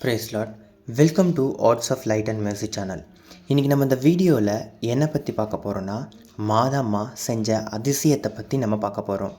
Praise lord welcome to arts of light and music channel இன்றைக்கி நம்ம இந்த வீடியோவில் என்ன பற்றி பார்க்க போகிறோன்னா மாதம்மா செஞ்ச அதிசயத்தை பற்றி நம்ம பார்க்க போகிறோம்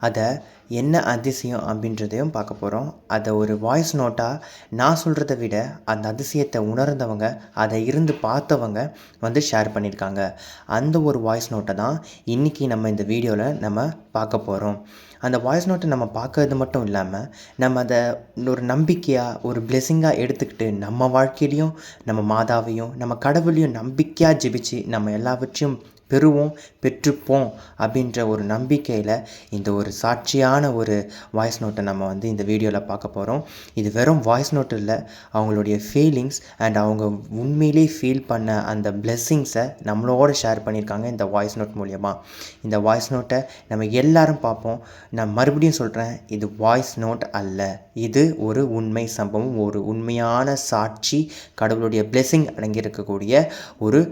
அதை என்ன அதிசயம் அப்படின்றதையும் பார்க்க போகிறோம் அதை ஒரு வாய்ஸ் நோட்டாக நான் சொல்கிறத விட அந்த அதிசயத்தை உணர்ந்தவங்க அதை இருந்து பார்த்தவங்க வந்து ஷேர் பண்ணியிருக்காங்க. அந்த ஒரு வாய்ஸ் நோட்டை தான் இன்றைக்கி நம்ம இந்த வீடியோவில் நம்ம பார்க்க போகிறோம் அந்த வாய்ஸ் நோட்டை நம்ம பார்க்கறது மட்டும் இல்லாமல் நம்ம அதை ஒரு நம்பிக்கையாக ஒரு பிளெஸ்ஸிங்காக எடுத்துக்கிட்டு நம்ம வாழ்க்கையிலையும் நம்ம மாதாவையும் நம்ம கடவுளையும் நம்பிக்கையாக ஜெபிச்சு நம்ம எல்லாவற்றையும் பெறுவோம் பெற்றுப்போம் அப்படின்ற ஒரு நம்பிக்கையில் இந்த ஒரு சாட்சியாக சாட்சியான ஒரு வாய்ஸ் நோட்டை நம்ம வந்து இந்த வீடியோவில் பார்க்க போகிறோம் இது வெறும் வாய்ஸ் நோட் இல்லை அவங்களுடைய ஃபீலிங்ஸ் அண்ட் அவங்க உண்மையிலே ஃபீல் பண்ண அந்த பிளெஸ்ஸிங்ஸை நம்மளோட ஷேர் பண்ணியிருக்காங்க இந்த வாய்ஸ் நோட் மூலியமாக இந்த வாய்ஸ் நோட்டை நம்ம எல்லாரும் பார்ப்போம். நான் மறுபடியும் சொல்கிறேன் இது வாய்ஸ் நோட் அல்ல. இது ஒரு உண்மை சம்பவம் ஒரு உண்மையான சாட்சி கடவுளுடைய பிளெஸ்ஸிங் அடங்கியிருக்கக்கூடிய ஒரு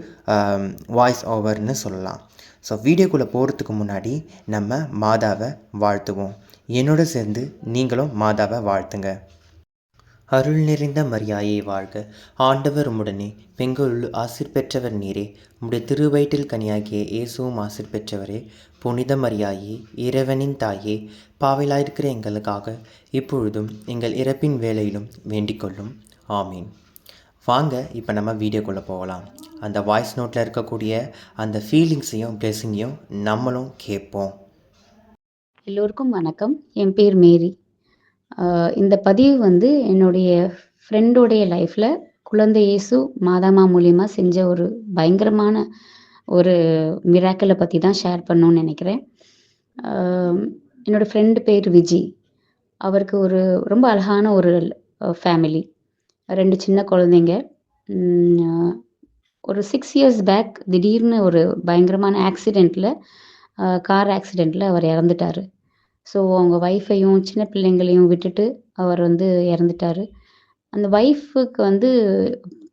வாய்ஸ் ஓவர்னு சொல்லலாம். ஸோ வீடியோக்குள்ளே போகிறதுக்கு முன்னாடி நம்ம மாதாவை வாழ்த்துவோம். என்னோட சேர்ந்து நீங்களும் மாதாவை வாழ்த்துங்க. அருள் நிறைந்த மரியாயை வாழ்க. ஆண்டவர் உடனே பெங்களுள் ஆசிர் பெற்றவர் நீரே. உடைய திருவயிற்றில் கனியாகிய இயேசுவும் ஆசிர் பெற்றவரே. புனித மரியாயே இறைவனின் தாயே பாவிலாயிருக்கிற எங்களுக்காக இப்பொழுதும் எங்கள் இறப்பின் வேலையிலும் வேண்டிக்கொள்ளும். ஆமீன். வாங்க இப்போ நம்ம வீடியோக்குள்ளே போகலாம். அந்த வாய்ஸ் நோட்டில் இருக்கக்கூடிய அந்த ஃபீலிங்ஸையும் பிளெஸிங்கையும் நம்மளும் கேட்போம். எல்லோருக்கும் வணக்கம். என் பேர் மேரி. இந்த பதிவு வந்து என்னுடைய ஃப்ரெண்டோடைய லைஃப்பில் குழந்தை இயேசு மாதாமா மூலியமாக செஞ்ச ஒரு பயங்கரமான ஒரு மிராக்கலை பற்றி தான் ஷேர் பண்ணணும்னு நினைக்கிறேன். என்னோடய ஃப்ரெண்டு பேர் விஜி. அவருக்கு ஒரு ரொம்ப அழகான ஒரு ஃபேமிலி ரெண்டு சின்ன குழந்தைங்க. ஒரு சிக்ஸ் இயர்ஸ் பேக் திடீர்னு ஒரு பயங்கரமான ஆக்சிடெண்ட்டில் கார் ஆக்சிடெண்ட்டில் அவர் இறந்துட்டார். ஸோ அவங்க ஒய்ஃபையும் சின்ன பிள்ளைங்களையும் விட்டுட்டு அவர் வந்து இறந்துட்டார். அந்த ஒய்ஃபுக்கு வந்து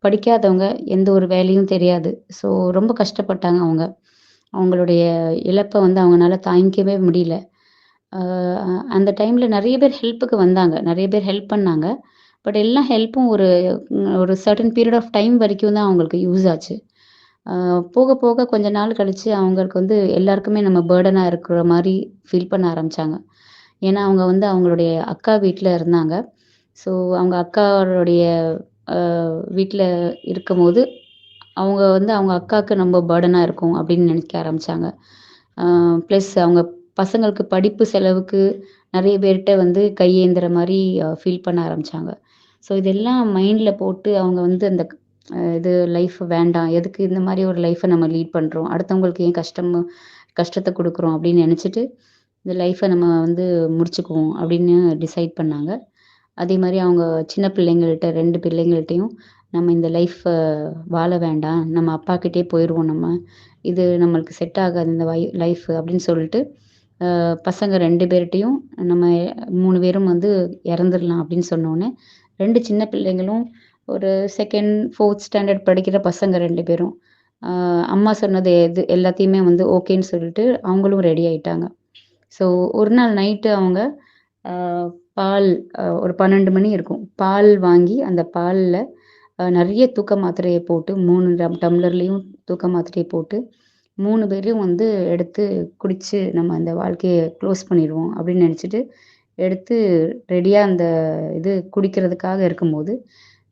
படிக்காதவங்க எந்த ஒரு வேலையும் தெரியாது. ஸோ ரொம்ப கஷ்டப்பட்டாங்க அவங்க. அவங்களுடைய இழப்பை வந்து அவங்களால தாங்கிக்கவே முடியல. அந்த டைமில் நிறைய பேர் ஹெல்ப்புக்கு வந்தாங்க. நிறைய பேர் ஹெல்ப் பண்ணாங்க. பட் எல்லா ஹெல்ப்பும் ஒரு ஒரு சர்டன் பீரியட் ஆஃப் டைம் வரைக்கும் தான் அவங்களுக்கு யூஸ் ஆச்சு. போக போக கொஞ்ச நாள் கழித்து அவங்களுக்கு வந்து எல்லாருக்குமே நம்ம பேர்டனாக இருக்கிற மாதிரி ஃபீல் பண்ண ஆரம்பித்தாங்க ஏன்னா அவங்க வந்து அவங்களுடைய அக்கா வீட்டில் இருந்தாங்க. ஸோ அவங்க அக்காவுடைய வீட்டில் இருக்கும்போது அவங்க வந்து அவங்க அக்காவுக்கு நம்ம பேர்டனாக இருக்கும் அப்படின்னு நினைக்க ஆரம்பித்தாங்க ப்ளஸ் அவங்க பசங்களுக்கு படிப்பு செலவுக்கு நிறைய பேர்கிட்ட வந்து கையேந்துற மாதிரி ஃபீல் பண்ண ஆரம்பித்தாங்க ஸோ இதெல்லாம் மைண்டில் போட்டு அவங்க வந்து அந்த இது லைஃப் வேண்டாம். எதுக்கு இந்த மாதிரி ஒரு லைஃப்பை நம்ம லீட் பண்ணுறோம் அடுத்தவங்களுக்கு ஏன் கஷ்டம் கஷ்டத்தை கொடுக்குறோம்? அப்படின்னு நினச்சிட்டு இந்த லைஃப்பை நம்ம வந்து முடிச்சுக்குவோம் அப்படின்னு டிசைட் பண்ணாங்க. அதே மாதிரி அவங்க சின்ன பிள்ளைங்கள்ட்ட ரெண்டு பிள்ளைங்கள்ட்டையும் நம்ம இந்த லைஃப்பை வாழ வேண்டாம். நம்ம அப்பாக்கிட்டே போயிடுவோம் நம்ம. இது நம்மளுக்கு செட் ஆகாது இந்த வை லைஃப் அப்படின்னு சொல்லிட்டு பசங்க ரெண்டு பேர்கிட்டையும் நம்ம மூணு பேரும் வந்து இறந்துடலாம் அப்படின்னு சொன்னோன்னே ரெண்டு சின்ன பிள்ளைங்களும் ஒரு செகண்ட் ஃபோர்த் ஸ்டாண்டர்ட் படிக்கிற பசங்க ரெண்டு பேரும். அம்மா சொன்னது எது எல்லாத்தையுமே வந்து ஓகேன்னு சொல்லிட்டு அவங்களும் ரெடி ஆயிட்டாங்க. ஸோ ஒரு நாள் நைட்டு அவங்க பால் ஒரு பன்னெண்டு மணி இருக்கும். பால் வாங்கி அந்த பாலில் நிறைய தூக்க மாத்திரையை போட்டு மூணு டம் டம்ளர்லேயும் தூக்க மாத்திரையை போட்டு மூணு பேரையும் வந்து எடுத்து குடிச்சு நம்ம அந்த வாழ்க்கையை க்ளோஸ் பண்ணிடுவோம் அப்படின்னு நினச்சிட்டு எடுத்து ரெடியாக அந்த இது குடிக்கிறதுக்காக இருக்கும்போது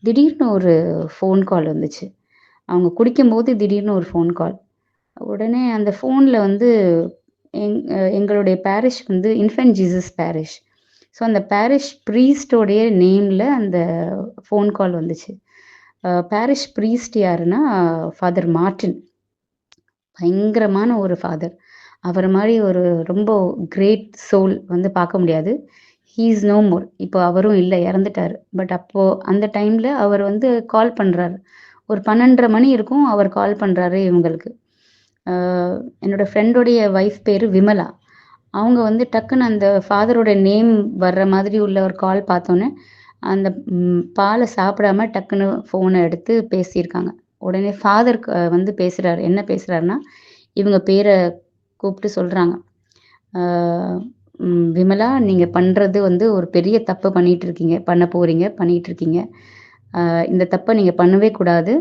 திடீர்னு ஒரு ஃபோன் கால் வந்துச்சு. அவங்க குடிக்கும்போது திடீர்னு ஒரு ஃபோன் கால் உடனே அந்த ஃபோனில் வந்து எங் எங்களுடைய பேரிஷ் வந்து இன்ஃபென்ட் ஜீசஸ் பேரிஷ் ஸோ அந்த பேரிஷ் ப்ரீஸ்டோடைய நேமில் அந்த ஃபோன் கால் வந்துச்சு. பேரிஷ் ப்ரீஸ்ட் யாருன்னா ஃபாதர் மார்டின். பயங்கரமான ஒரு ஃபாதர் அவர் மாதிரி ஒரு ரொம்ப கிரேட் சோல் வந்து பார்க்க முடியாது. ஹீ இஸ் நோ மோர் இப்போ அவரும் இல்லை இறந்துட்டார். பட் அப்போது அந்த டைமில் அவர் வந்து கால் பண்ணுறாரு ஒரு பன்னெண்டரை மணி இருக்கும் அவர் கால் பண்ணுறாரு இவங்களுக்கு. என்னோடய ஃப்ரெண்டோடைய ஒய்ஃப் பேர் விமலா. அவங்க வந்து டக்குன்னு அந்த ஃபாதரோட நேம் வர்ற மாதிரி உள்ள ஒரு கால் பார்த்தோன்னே அந்த பாலை சாப்பிடாம டக்குன்னு ஃபோனை எடுத்து பேசியிருக்காங்க. உடனே ஃபாதர் வந்து பேசுகிறாரு என்ன பேசுகிறாருன்னா இவங்க பேரை கூப்பிட்டு சொல்கிறாங்க விமலா நீங்கள் பண்ணுறது வந்து ஒரு பெரிய தப்பு பண்ணிகிட்டு இருக்கீங்க பண்ண போகிறீங்க பண்ணிகிட்டு இருக்கீங்க இந்த தப்பை நீங்கள் பண்ணவே கூடாது.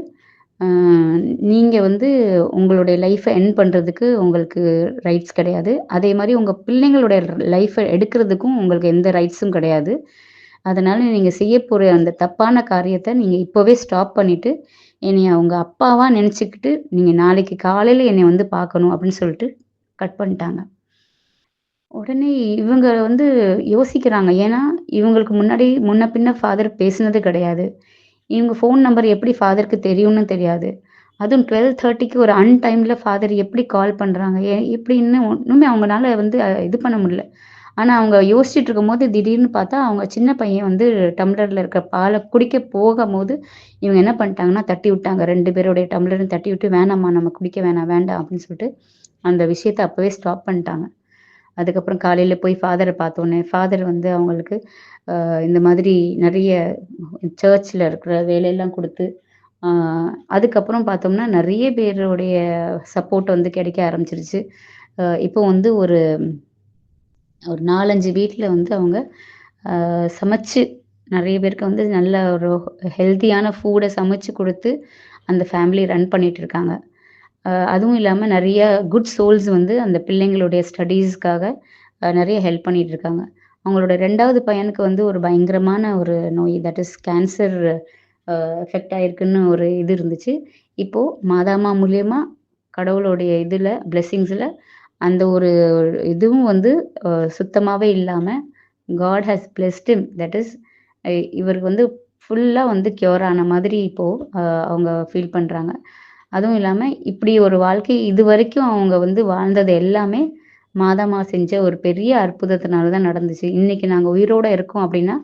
நீங்கள் வந்து உங்களுடைய லைஃப்பை என் பண்ணுறதுக்கு உங்களுக்கு ரைட்ஸ் கிடையாது. அதே மாதிரி உங்கள் பிள்ளைங்களுடைய லைஃப்பை எடுக்கிறதுக்கும் உங்களுக்கு எந்த ரைட்ஸும் கிடையாது. அதனால் நீங்கள் செய்ய போகிற அந்த தப்பான காரியத்தை நீங்கள் இப்போவே ஸ்டாப் பண்ணிவிட்டு என்னை அவங்க அப்பாவாக நினச்சிக்கிட்டு நீங்கள் நாளைக்கு காலையில் என்னை வந்து பார்க்கணும் அப்படின்னு சொல்லிட்டு கட் பண்ணிட்டாங்க. உடனே இவங்க வந்து யோசிக்கிறாங்க. ஏன்னா இவங்களுக்கு முன்னாடி முன்ன பின்ன ஃபாதர் பேசினது கிடையாது. இவங்க ஃபோன் நம்பர் எப்படி ஃபாதருக்கு தெரியும்னு தெரியாது. அதுவும் டுவெல் தேர்ட்டிக்கு ஒரு அன்டைமில் ஃபாதர் எப்படி கால் பண்ணுறாங்க ஏ எப்படி ஒன்றுமே அவங்களால வந்து இது பண்ண முடியல. ஆனால் அவங்க யோசிச்சுட்டு இருக்கும்போது திடீர்னு பார்த்தா அவங்க சின்ன பையன் வந்து டம்ளரில் இருக்க பாலை குடிக்க போகும்போது இவங்க என்ன பண்ணிட்டாங்கன்னா தட்டி விட்டாங்க. ரெண்டு பேருடைய டம்ளரும் தட்டி விட்டு வேணாம்மா நம்ம குடிக்க வேணாம் வேண்டாம் அப்படின்னு சொல்லிட்டு அந்த விஷயத்தை அப்போவே ஸ்டாப் பண்ணிட்டாங்க. அதுக்கப்புறம் காலையில் போய் ஃபாதரை பார்த்தோன்னே ஃபாதர் வந்து அவங்களுக்கு இந்த மாதிரி நிறைய சர்ச்சில் இருக்கிற வேலையெல்லாம் கொடுத்து அதுக்கப்புறம் பார்த்தோம்னா நிறைய பேருடைய சப்போர்ட் வந்து கிடைக்க ஆரம்பிச்சிருச்சு. இப்போ வந்து ஒரு ஒரு நாலஞ்சு வீட்டில் வந்து அவங்க சமைச்சு நிறைய பேருக்கு வந்து நல்ல ஒரு ஹெல்த்தியான ஃபூடை சமைச்சு கொடுத்து அந்த ஃபேமிலி ரன் பண்ணிட்டு இருக்காங்க. அதுவும் இல்லாமல் நிறைய குட் சோல்ஸ் வந்து அந்த பிள்ளைங்களுடைய ஸ்டடீஸ்க்காக நிறைய ஹெல்ப் பண்ணிட்டு இருக்காங்க. அவங்களோட ரெண்டாவது பையனுக்கு வந்து ஒரு பயங்கரமான ஒரு நோய் தட் இஸ் கேன்சர் எஃபெக்ட் ஆயிருக்குன்னு ஒரு இது இருந்துச்சு. இப்போது மாதாமா மூலியமா கடவுளுடைய இதில் பிளெஸ்ஸிங்ஸில் அந்த ஒரு இதுவும் வந்து சுத்தமாகவே இல்லாமல் God has blessed him that is இவருக்கு வந்து ஃபுல்லாக வந்து க்யூர் ஆன மாதிரி இப்போது அவங்க ஃபீல் பண்ணுறாங்க அதுவும் இல்லாமல் இப்படி ஒரு வாழ்க்கை இது வரைக்கும் அவங்க வந்து வாழ்ந்தது எல்லாமே மாதாமா செஞ்ச ஒரு பெரிய அற்புதத்தினால தான் நடந்துச்சு. இன்னைக்கு நாங்கள் உயிரோட இருக்கோம் அப்படின்னா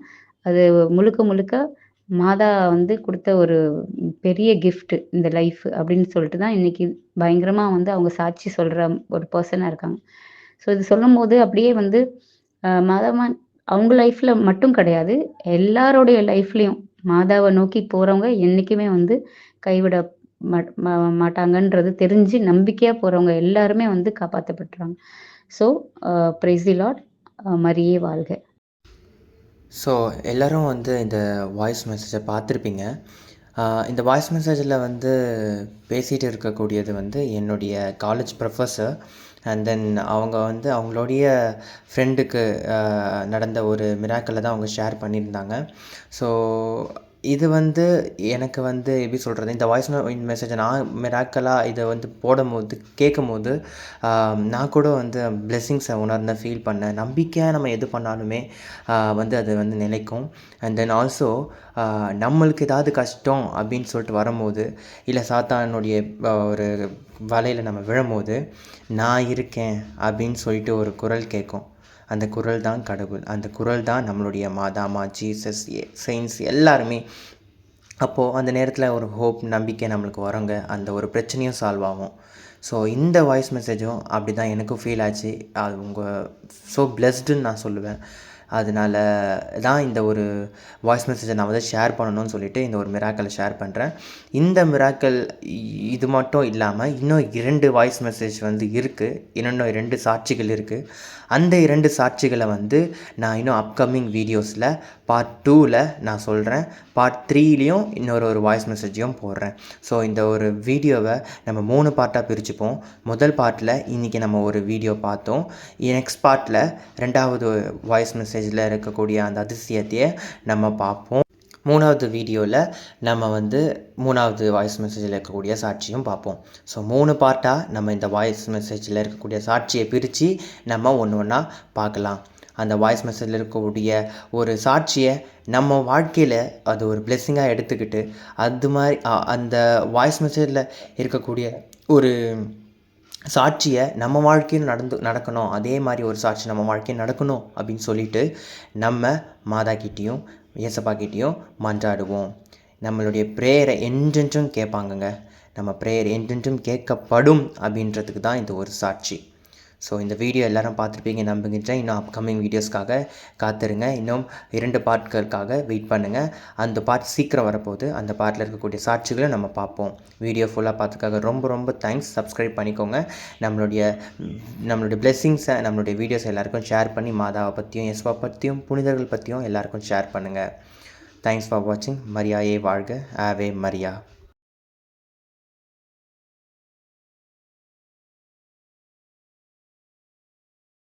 அது முழுக்க முழுக்க மாதா வந்து கொடுத்த ஒரு பெரிய கிஃப்ட் இந்த லைஃப் அப்படின்னு சொல்லிட்டு தான் இன்னைக்கு பயங்கரமாக வந்து அவங்க சாட்சி சொல்கிற ஒரு பர்சனாக இருக்காங்க. ஸோ இது சொல்லும்போது அப்படியே வந்து மாதாமா அவங்க லைஃப்பில் மட்டும் கிடையாது. எல்லாருடைய லைஃப்லேயும் மாதாவை நோக்கி போகிறவங்க என்றைக்குமே வந்து கைவிட மா- மாட்டாங்கன்றது தெரிஞ்சு நம்பிக்கையாக போகிறவங்க எல்லாருமே வந்து காப்பாற்றப்பட்டுறாங்க ஸோ பிரைஸ் லாட் மரியே வாழ்க. ஸோ எல்லோரும் வந்து இந்த வாய்ஸ் மெசேஜை பார்த்துருப்பீங்க. இந்த வாய்ஸ் மெசேஜில் வந்து பேசிகிட்டு இருக்கக்கூடியது வந்து என்னுடைய காலேஜ் ப்ரொஃபஸர் அண்ட் தென் அவங்க வந்து அவங்களுடைய ஃப்ரெண்டுக்கு நடந்த ஒரு மிராக்களை தான் அவங்க ஷேர் பண்ணியிருந்தாங்க. ஸோ இது வந்து எனக்கு வந்து எப்படி சொல்கிறது இந்த வாய்ஸ் மெசேஜை நான் மிராக்கலாக இதை வந்து போடும்போது கேட்கும்போது நான் கூட வந்து பிளெஸ்ஸிங்ஸை உணர்ந்த ஃபீல் பண்ணேன். நம்பிக்கையாக நம்ம எது பண்ணாலுமே வந்து அது வந்து நிலைக்கும். அண்ட் தென் ஆல்சோ நம்மளுக்கு ஏதாவது கஷ்டம் அப்படின்னு சொல்லிட்டு வரும்போது இல்லை சாத்தானுடைய ஒரு வலையில் நம்ம விழும்போது நான் இருக்கேன் அப்படின்னு சொல்லிட்டு ஒரு குரல் கேட்கும். அந்த குரல் தான் கடவுள் அந்த குரல் தான் நம்மளுடைய மாதாமா ஜீசஸ் செயின்ஸ் எல்லாருமே. அப்போது அந்த நேரத்தில் ஒரு ஹோப் நம்பிக்கை நம்மளுக்கு வருங்க. அந்த ஒரு பிரச்சனையும் சால்வ் ஆகும். ஸோ இந்த வாய்ஸ் மெசேஜும் அப்படி தான் எனக்கும் ஃபீல் ஆச்சு. அது உங்கள் ஸோ பிளெஸ்டுன்னு நான் சொல்லுவேன். அதனால தான் இந்த ஒரு வாய்ஸ் மெசேஜை நான் வந்து ஷேர் பண்ணணும்னு சொல்லிவிட்டு இந்த ஒரு மிராக்கலை ஷேர் பண்ணுறேன் இந்த மிராக்கல் இது மட்டும் இல்லாமல் இன்னும் இரண்டு வாய்ஸ் மெசேஜ் வந்து இருக்குது இன்னும் இரண்டு சாட்சிகள் இருக்குது அந்த இரண்டு சாட்சிகளை வந்து நான் இன்னும் அப்கமிங் வீடியோஸில் பார்ட் டூவில் நான் சொல்கிறேன் பார்ட் த்ரீலேயும் இன்னொரு ஒரு வாய்ஸ் மெசேஜையும் போடுறேன். ஸோ இந்த ஒரு வீடியோவை நம்ம மூணு பார்ட்டாக பிரிச்சுப்போம். முதல் பார்ட்டில் இன்றைக்கி நம்ம ஒரு வீடியோ பார்த்தோம். நெக்ஸ்ட் பார்ட்டில் ரெண்டாவது வாய்ஸ் மெசேஜ் மெசேஜில் இருக்கக்கூடிய அந்த அதிசயத்தையே நம்ம பார்ப்போம். மூணாவது வீடியோவில் நம்ம வந்து மூணாவது வாய்ஸ் மெசேஜில் இருக்கக்கூடிய சாட்சியும் பார்ப்போம். ஸோ மூணு பார்ட்டாக நம்ம இந்த வாய்ஸ் மெசேஜில் இருக்கக்கூடிய சாட்சியை பிரித்து நம்ம ஒன்று ஒன்றா பார்க்கலாம். அந்த வாய்ஸ் மெசேஜில் இருக்கக்கூடிய ஒரு சாட்சியை நம்ம வாழ்க்கையில் அது ஒரு பிளெஸ்ஸிங்காக எடுத்துக்கிட்டு அது மாதிரி அந்த வாய்ஸ் மெசேஜில் இருக்கக்கூடிய ஒரு சாட்சியை நம்ம வாழ்க்கையில் நடந்து நடக்கணும். அதே மாதிரி ஒரு சாட்சி நம்ம வாழ்க்கையில் நடக்கணும் அப்படின்னு சொல்லிட்டு நம்ம மாதா கிட்டேயும் இயேசப்பா கிட்டேயும் மன்றாடுவோம். நம்மளுடைய ப்ரேயரை என்றென்றும் கேட்பாங்கங்க. நம்ம ப்ரேயர் என்றென்றும் கேட்கப்படும் அப்படின்றதுக்கு தான் இது ஒரு சாட்சி. ஸோ இந்த வீடியோ எல்லாரும் பார்த்துருப்பீங்க நம்புகின்றேன். இன்னும் அப்கமிங் வீடியோஸ்க்காக காத்திருங்க. இன்னும் இரண்டு பார்ட்களுக்காக வெயிட் பண்ணுங்கள் அந்த பார்ட் சீக்கிரம் வரப்போகுது. அந்த பார்ட்டில் இருக்கக்கூடிய சாட்சிகளை நம்ம பார்ப்போம். வீடியோ ஃபுல்லாக பார்த்துக்காக ரொம்ப ரொம்ப தேங்க்ஸ் சப்ஸ்கிரைப் பண்ணிக்கோங்க. நம்மளுடைய நம்மளுடைய பிளெஸ்ஸிங்ஸை நம்மளுடைய வீடியோஸ் எல்லாருக்கும் ஷேர் பண்ணி மாதாவை பற்றியும் எஸ்வா பற்றியும் புனிதர்கள் பற்றியும் எல்லாருக்கும் ஷேர் பண்ணுங்கள் தேங்க்ஸ் ஃபார் வாட்சிங் மரியாயே வாழ்க. ஆவே மரியா.